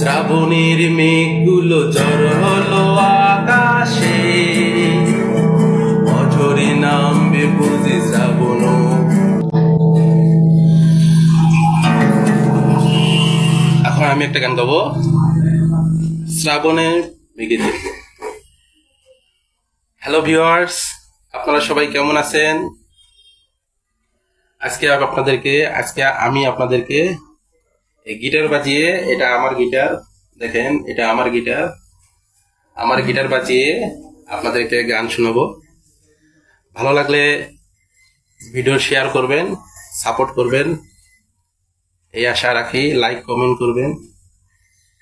শ্রাবণের মেঘগুলো জড় হলো আকাশে। অঝরে নামবে বুঝে শ্রাবণ। এখন আমি একটা গান গাবো। শ্রাবণের মেঘে হ্যালো ভিউয়ার্স আপনারা সবাই কেমন আছেন? আজকে আপনাদেরকে, আজকে আমি আপনাদেরকে এই গিটার বাজিয়ে এটা আমার গিটার দেখেন, এটা আমার গিটার আমার গিটার বাজিয়ে আপনাদেরকে গান শোনাবো। ভালো লাগলে ভিডিও শেয়ার করবেন সাপোর্ট করবেন। এই আশা রাখি লাইক কমেন্ট করবেন।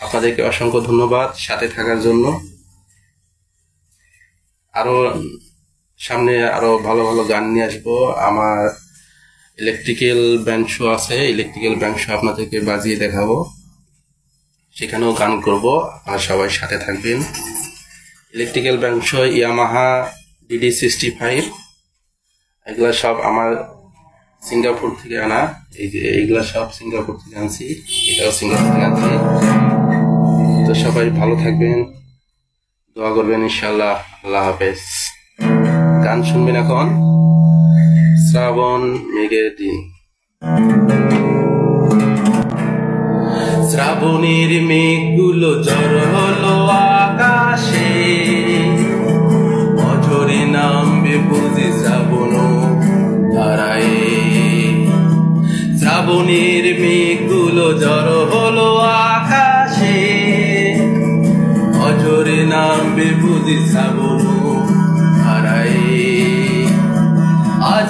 আপনাদেরকে অসংখ্য ধন্যবাদ সাথে থাকার জন্য। আরও সামনে আরও ভালো ভালো গান নিয়ে আসব। আমার ইলেকট্রিক্যাল ব্যান্ড শো আছে ইলেকট্রিক্যাল ব্যান্ড শো আপনাদেরকে বাজিয়ে দেখাবো। সেখানেও গান করব আর সবাই সাথে থাকবেন। Electrical band show Yamaha DD sixty five এগুলা সব আমার সিঙ্গাপুর থেকে আনা। এই যে এইগুলা সব সিঙ্গাপুর থেকে আনছি, এটাও সিঙ্গাপুর থেকে আনছি। তো সবাই ভালো থাকবেন, দোয়া করবেন ইনশাল্লাহ আল্লাহ হাফেজ। গান শুনবেন এখন। শ্রাবণ মেঘের দিন। শ্রাবণের মেঘগুলো জড় হলো আকাশে, অঝরে নামবে বুঝে শ্রাবণ ধারায়। শ্রাবণের মেঘগুলো জড় হলো আকাশে, অঝরে নামবে বুঝে শ্রাবণ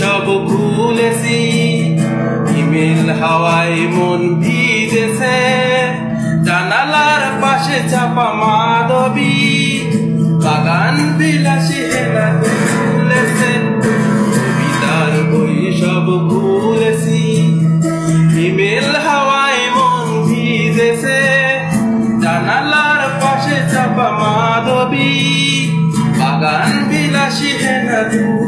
সব খুলেছি ইমেল হাওয়ায় মন ভিজেছে। জানালার পাশে চাপা মাধবী। বাগান বিলাসী হেলা খুলেছে কবিতার বই সব খুলেছি ইমেল হাওয়ায় মন ভিজেছে। জানালার পাশে চাপা মাধবী। বাগান বিলাসী হেনা তুলেছে।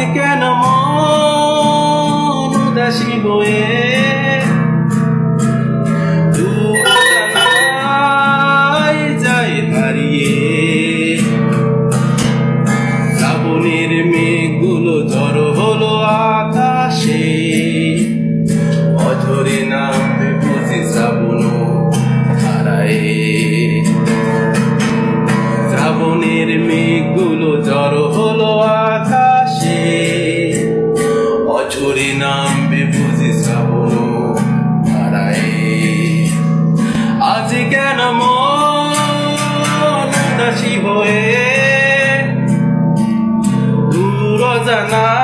আজ কেন মন উদাসী হয়ে? কেন মন উদাসী হয়ে দূর জানা